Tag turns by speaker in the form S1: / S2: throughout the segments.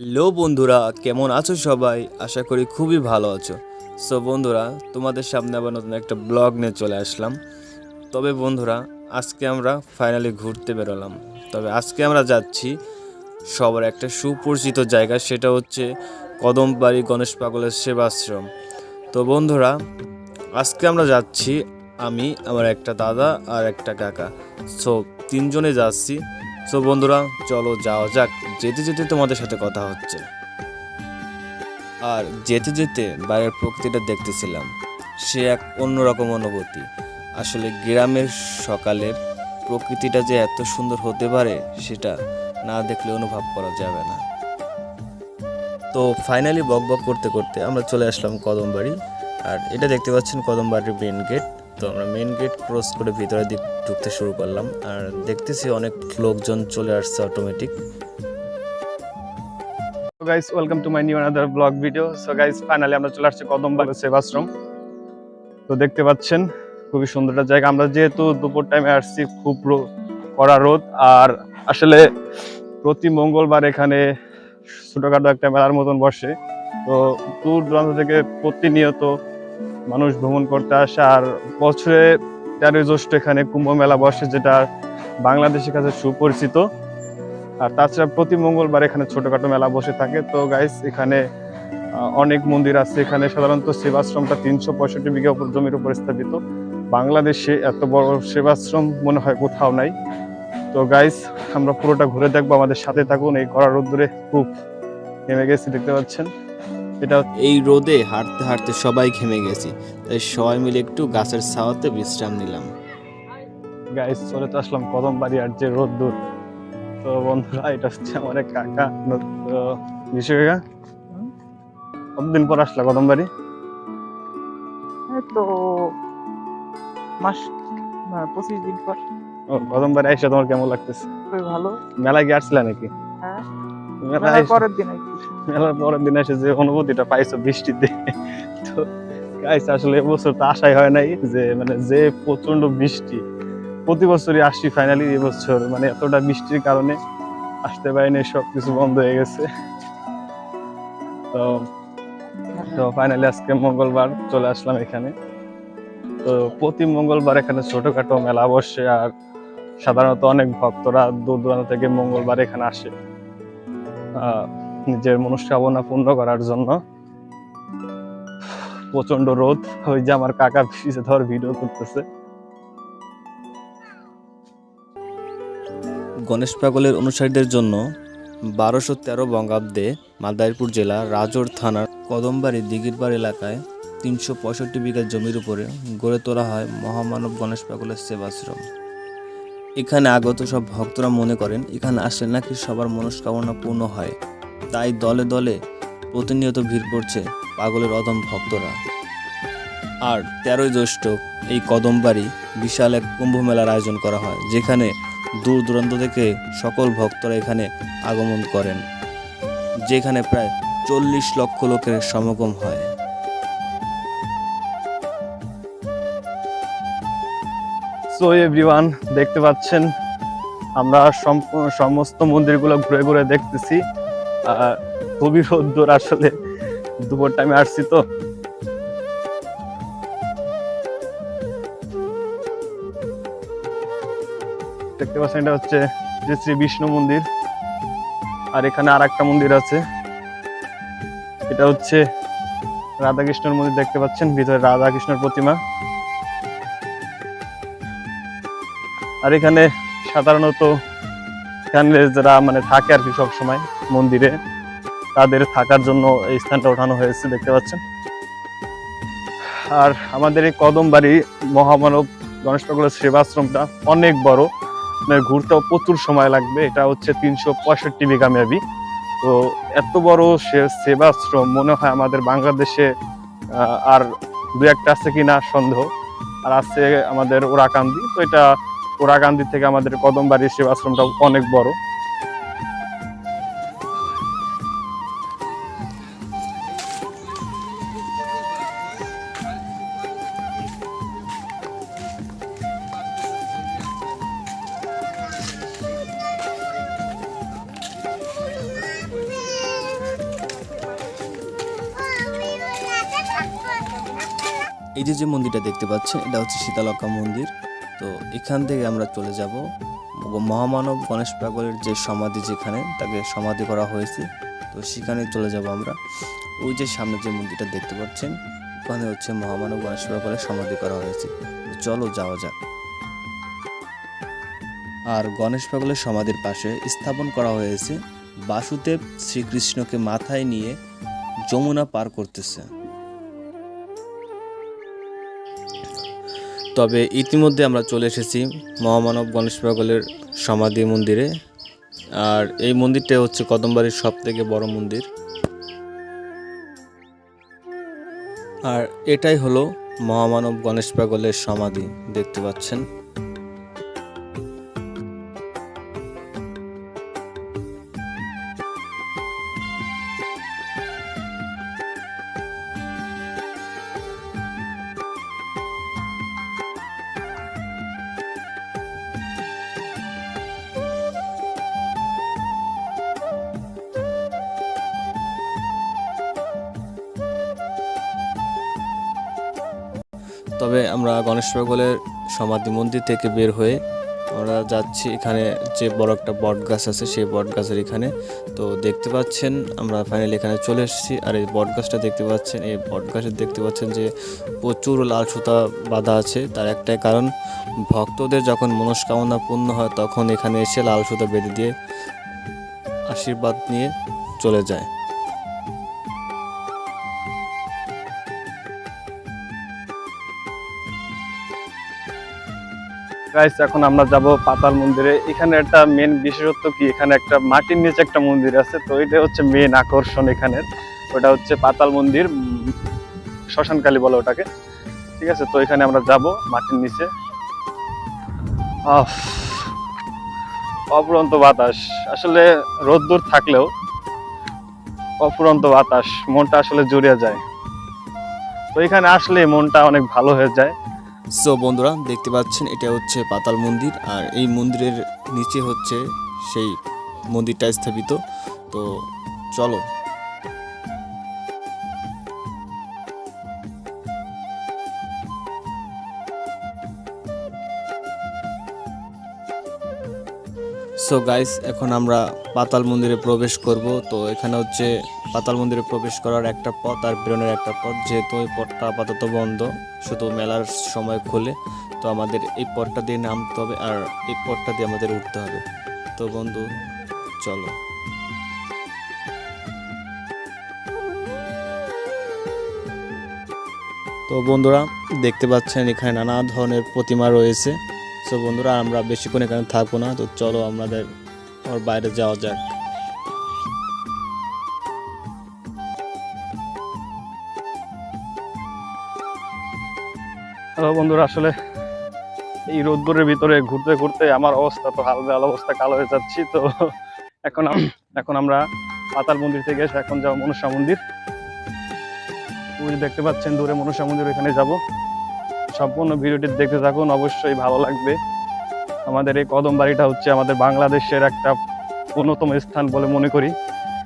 S1: Hello বন্ধুরা, কেমন আছো সবাই? আশা করি খুবই ভালো আছো। সো বন্ধুরা, তোমাদের সামনে আবার নতুন একটা ব্লগ নিয়ে চলে আসলাম। তবে বন্ধুরা, আজকে আমরা ফাইনালি ঘুরতে বেরোলাম। তবে আজকে আমরা যাচ্ছি সবার একটা সুপরিচিত জায়গা, সেটা হচ্ছে কদমবাড়ি গণেশ পাগলের সেবাশ্রম। তো বন্ধুরা, আজকে আমরা যাচ্ছি আমি, আমার একটা দাদা আর একটা কাকা। সো তিনজনে যাচ্ছি। সো বন্ধুরা, চলো যাওয়া যাক। যেতে যেতে তোমাদের সাথে কথা হচ্ছে। আর যেতে যেতে বাইরের প্রকৃতিটা দেখতেছিলাম। সে এক অন্যরকম অনুভূতি। আসলে গ্রামের সকালের প্রকৃতিটা যে এত সুন্দর হতে পারে, সেটা না দেখলে অনুভব করা যাবে না। তো ফাইনালি বক বক করতে করতে আমরা চলে আসলাম কদমবাড়ি। আর এটা দেখতে পাচ্ছেন কদমবাড়ির মেন গেট তো আমরা মেন গেট ক্রস করে ভিতরের দিক ঢুকতে শুরু করলাম। আর দেখতেছি অনেক লোকজন চলে আসছে automatic
S2: guys welcome to my new another blog video so guys finally আমরা চলে আসছি কদমবাগ সেবাশ্রম তো দেখতে পাচ্ছেন, খুবই সুন্দর একটা জায়গা। আমরা যেহেতু দুপুর টাইমে আসছি, খুব কড়া রোদ। আর আসলে প্রতি মঙ্গলবার এখানে ছোটখাটো একটা মেলার মতন বসে। তো দূর দূরান্ত থেকে প্রতিনিয়ত মানুষ ভ্রমণ করতে আসে আর বছরে তেরোই জ্যৈষ্ঠ এখানে কুম্ভ মেলা বসে, যেটা বাংলাদেশের কাছে সুপরিচিত। আর তাছাড়া প্রতি মঙ্গলবার এখানে ছোটোখাটো মেলা বসে থাকে। তো গাইস এখানে অনেক মন্দির আছে। এখানে সাধারণত সেবাশ্রমটা তিনশো পঁয়ষট্টি বিঘা জমির উপর স্থাপিত। বাংলাদেশে এত বড় সেবাশ্রম মনে হয় কোথাও নাই। তো গাইস আমরা পুরোটা ঘুরে দেখব। আমাদের সাথে থাকুন। এই কড়া রোদ্দুরে খুব নেমে গেছি, দেখতে পাচ্ছেন। এটা
S1: এই রোদে হাঁটতে হাঁটতে সবাই ঘেমে গেছি। তাই সবাই মিলে একটু গাছের ছাওয়াতে বিশ্রাম নিলাম।
S2: গাইস চলে তো আসলাম কদম বাড়ি আর যে রোদ্দুর তো বন্ধুরা এটা হচ্ছে আমার এক কাকা। ন- তো বিশু কাকা কতদিন পর আসলা কদম বাড়ি
S3: তো মাস না, পঁচিশ দিন পর।
S2: ও কদমবারে এসে তোমার কেমন লাগতেছে?
S3: খুবই ভালো।
S2: মেলায় গিয়ে আসছিলে নাকি?
S3: হ্যাঁ। মেলার পরের দিন।
S2: মেলার পরের দিন এসে যে অনুভূতিটা পাইছো বৃষ্টিতে তো গাইস আসলে এবছর তো আশাই হয় নাই যে মানে যে প্রচণ্ড বৃষ্টি প্রতি বছরই আসছি ফাইনালি এবছর মানে এতটা বৃষ্টির কারণে আসতে পারিনি সব কিছু বন্ধ হয়ে গেছে। তো তো ফাইনালি আজকে মঙ্গলবার চলে আসলাম এখানে। তো প্রতি মঙ্গলবার এখানে ছোটখাটো মেলা বসে আর সাধারণত অনেক ভক্তরা দূর দূরান্ত থেকে মঙ্গলবার এখানে আসে। নিজের মনস্কামনা পূর্ণ করার জন্য। প্রচণ্ড রোদ, ওই যে আমার কাকা ভিজে ধর ভিডিও করতেছে।
S1: গণেশ পাগলের অনুসারীদের জন্য বারোশো তেরো বঙ্গাব্দে মাদারীপুর জেলা রাজোর থানার কদমবাড়ি দিঘিরপাড় এলাকায় তিনশো পঁয়ষট্টি বিঘা জমির উপরে গড়ে তোলা হয় মহামানব গণেশ পাগলের সেবাশ্রম। এখানে আগত সব ভক্তরা মনে করেন, এখানে আসলে নাকি সবার মনস্কামনা পূর্ণ হয়। তাই দলে দলে প্রতিনিয়ত ভিড় করছে পাগলের অদম ভক্তরা। আর তেরোই জ্যৈষ্ঠ এই কদমবাড়ি বিশাল এক কুম্ভ মেলার আয়োজন করা হয়, যেখানে দূর দূরান্ত থেকে সকল ভক্তরা এখানে আগমন করেন, যেখানে প্রায় চল্লিশ লক্ষ লোকের সমাগম হয়।
S2: সো এভরিওয়ান দেখতে পাচ্ছেন, আমরা সমস্ত মন্দিরগুলো ঘুরে ঘুরে দেখতেছি। খুবই রোদ্দুর আসলে, দুপুর টাইমে আসছি তো। দেখতে পাচ্ছেন, এটা হচ্ছে যে শ্রী বিষ্ণু মন্দির, আর এখানে আর একটা মন্দির আছে। এটা হচ্ছে রাধাকৃষ্ণের মন্দির, দেখতে পাচ্ছেন, ভিতরে রাধাকৃষ্ণের প্রতিমা। আর এখানে সাধারণত এখানে যারা মানে থাকে আর কি সব সময় মন্দিরে, তাদের থাকার জন্য এই স্থানটা ওঠানো হয়েছে, দেখতে পাচ্ছেন। আর আমাদের এই কদমবাড়ি মহামানব গণেশ ঠাকুরের সেবাশ্রমটা অনেক বড়। মানে ঘুরতেও প্রচুর সময় লাগবে, এটা হচ্ছে তিনশো পঁয়ষট্টি বিঘা মেবি তো এত বড় সে- সেবাশ্রম মনে হয় আমাদের বাংলাদেশে আর দু একটা আছে কিনা সন্দেহ। আর আছে আমাদের ওরাকান্দি, তো এটা ওরাকান্দি থেকে আমাদের কদমবাড়ি ঋষিব আশ্রমটা অনেক বড়।
S1: এই যে যে মন্দিরটা দেখতে পাচ্ছেন, এটা হচ্ছে শীতলক্ষা মন্দির। তো এখান থেকে আমরা চলে যাব। মহামানব গণেশ পাগলের যে সমাধি যেখানে, তাকে সমাধি করা হয়েছে। তো সেখানে চলে যাব আমরা। ওই যে সামনে যে মন্দিরটা দেখতে পাচ্ছেন, ওখানে হচ্ছে মহামানব গণেশ পাগলের সমাধি করা হয়েছে। চলো যাওয়া যাক। আর গণেশ পাগলের সমাধির পাশে স্থাপন করা হয়েছে বাসুদেব শ্রীকৃষ্ণকে মাথায় নিয়ে যমুনা পার করতেছে। তবে ইতিমধ্যে আমরা চলে এসেছি মহামানব গণেশ পাগলের সমাধি মন্দিরে। আর এই মন্দিরটা হচ্ছে কদমবাড়ির সব থেকে বড় মন্দির। আর এটাই হলো মহামানব গণেশ পাগলের সমাধি, দেখতে পাচ্ছেন। তবে আমরা গণেশ পাগলের সমাধি মন্দির থেকে বের হয়ে আমরা যাচ্ছি এখানে যে বড় একটা বট গাছ আছে, সেই বট গাছের এখানে। তো দেখতে পাচ্ছেন, আমরা ফাইনালি এখানে চলে এসেছি। আর এই বট গাছটা দেখতে পাচ্ছেন, এই বট গাছে দেখতে পাচ্ছেন যে প্রচুর লাল সুতা বাঁধা আছে। তার একটাই কারণ, ভক্তদের যখন মনস্কামনা পূর্ণ হয়, তখন এখানে এসে লাল সুতা বেঁধে দিয়ে আশীর্বাদ নিয়ে চলে যায়।
S2: গাইস এখন আমরা যাব পাতাল মন্দিরে। এখানে একটা মেন বিশেষত্ব কি? এখানে একটা মাটির নিচে একটা মন্দির আছে তো এটা হচ্ছে মেন আকর্ষণ এখানে ওটা হচ্ছে পাতাল মন্দির শ্মশানকালী বলে ওটাকে। ঠিক আছে? তো এখানে আমরা যাব মাটির নিচে। আহ, অফুরন্ত বাতাস। আসলে রোদ্দুর থাকলেও অপুরন্ত বাতাস মনটা আসলে জুড়িয়ে যায়। তো এখানে আসলে মনটা অনেক ভালো হয়ে যায়।
S1: সো বন্ধুরা, দেখতে পাচ্ছেন, এটা হচ্ছে পাতাল মন্দির, আর এই মন্দিরের নিচে হচ্ছে সেই মন্দিরটা স্থাপিত। তো, চলো। সো গাইস এখন আমরা পাতাল মন্দিরে প্রবেশ করব। তো এখানে হচ্ছে পাতাল মন্দিরে প্রবেশ করার একটা পথ আর বেরোনোর একটা পথ। যেহেতু ওই পথটা আপাতত বন্ধ, শুধু মেলার সময় খোলে। তো আমাদের এই পথটা দিয়ে নামতে হবে আর এই পথটা দিয়ে আমাদের উঠতে হবে। তো বন্ধু, চলো। তো বন্ধুরা, দেখতে পাচ্ছেন এখানে নানা ধরনের প্রতিমা রয়েছে। তো বন্ধুরা, আমরা বেশিক্ষণ এখানে থাকব না, তো চলো আমাদের ওর বাইরে যাওয়া যাক।
S2: হ্যালো বন্ধুরা, আসলে এই রোদ্দুরের ভিতরে ঘুরতে ঘুরতে আমার অবস্থা তো হাল বেহাল অবস্থা কালো হয়ে যাচ্ছি, তো এখন এখন আমরা পাতাল মন্দির থেকে এসে এখন যাব মনসা মন্দির। দেখতে পাচ্ছেন, দূরে মনসা মন্দির ওখানে যাব। সম্পূর্ণ ভিডিওটি দেখতে থাকুন, অবশ্যই ভালো লাগবে। আমাদের এই কদম বাড়িটা হচ্ছে আমাদের বাংলাদেশের একটা অন্যতম স্থান বলে মনে করি।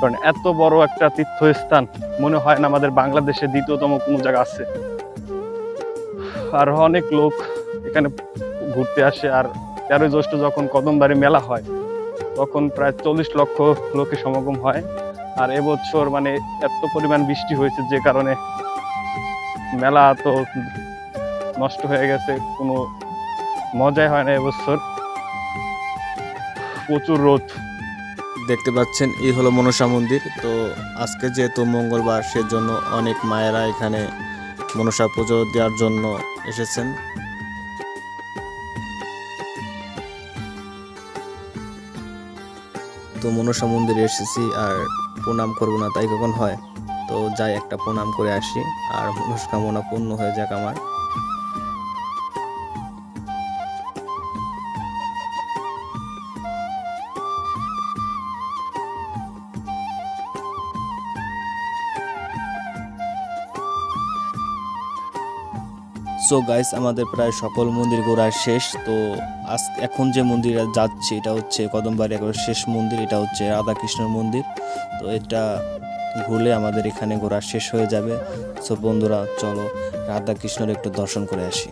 S2: কারণ এত বড় একটা তীর্থস্থান, মনে হয় না আমাদের বাংলাদেশে দ্বিতীয়তম কোনো জায়গা আছে। আর অনেক লোক এখানে ঘুরতে আসে, আর তেরোই জ্যৈষ্ঠ যখন কদমবাড়ি মেলা হয়, তখন প্রায় চল্লিশ লক্ষ লোকের সমাগম হয়। আর এবছর মানে এত পরিমাণ বৃষ্টি হয়েছে যে কারণে মেলা তো নষ্ট হয়ে গেছে, কোনো মজাই হয় না এবছর প্রচুর রোদ।
S1: দেখতে পাচ্ছেন, এই হলো মনসা মন্দির। তো আজকে যেহেতু মঙ্গলবার, সেজন্য অনেক মায়েরা এখানে মনসা পুজো দেওয়ার জন্য এসেছেন। তো মনসা মন্দিরে এসেছি, আর প্রণাম করব না, তাই কখন হয়? তো যাই, একটা প্রণাম করে আসি, আর মনস্কামনা পূর্ণ হয়ে যাক আমার। সো গাইস আমাদের প্রায় সকল মন্দির ঘোরা শেষ। তো আজ এখন যে মন্দিরে যাচ্ছি, এটা হচ্ছে কদমবাড়ি একবার শেষ মন্দির, এটা হচ্ছে রাধাকৃষ্ণের মন্দির। তো এটা ঘুরলে আমাদের এখানে ঘোরা শেষ হয়ে যাবে। সো বন্ধুরা, চলো রাধাকৃষ্ণের একটু দর্শন করে আসি।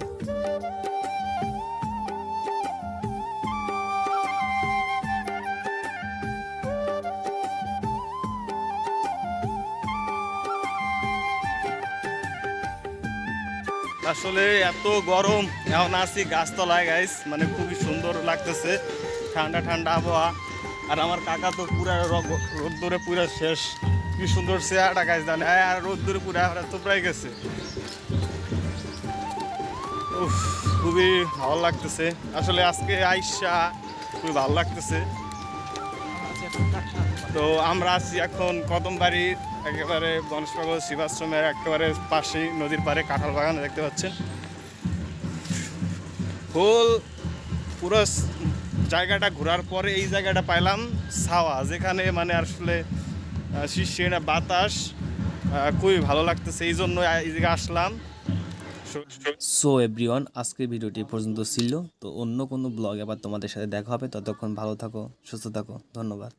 S2: আসলে এত গরম, এখন আছি গাছতলায় গাইস মানে খুবই সুন্দর লাগতেছে, ঠান্ডা ঠান্ডা আবহাওয়া। আর আমার কাকা তো পুরা রোদ্দুরে পুরা শেষ। কি সুন্দর চেয়ারটা গাছ জানে আর রোদ্দুরে পুরা তোপড়াই গেছে। খুবই ভালো লাগতেছে। আসলে আজকে আইসা খুবই ভালো লাগতেছে। তো আমরা আছি এখন কদমবাড়ির একেবারে গণেশপাগল শিবাশ্রমের একেবারে পাশেই নদীর পাড়ে কাঁঠাল বাগান দেখতে পাচ্ছেন। হোল পুরো জায়গাটা ঘোরার পরে এই জায়গাটা পাইলাম ছাওয়া, যেখানে মানে আসলে না বাতাস খুবই ভালো লাগতেছে, এই জন্য এই জায়গায় আসলাম। সো
S1: এভরিওয়ান, আজকের ভিডিওটি পর্যন্ত ছিল। তো অন্য কোনো ব্লগ আবার তোমাদের সাথে দেখা হবে। ততক্ষণ ভালো থাকো, সুস্থ থাকো। ধন্যবাদ।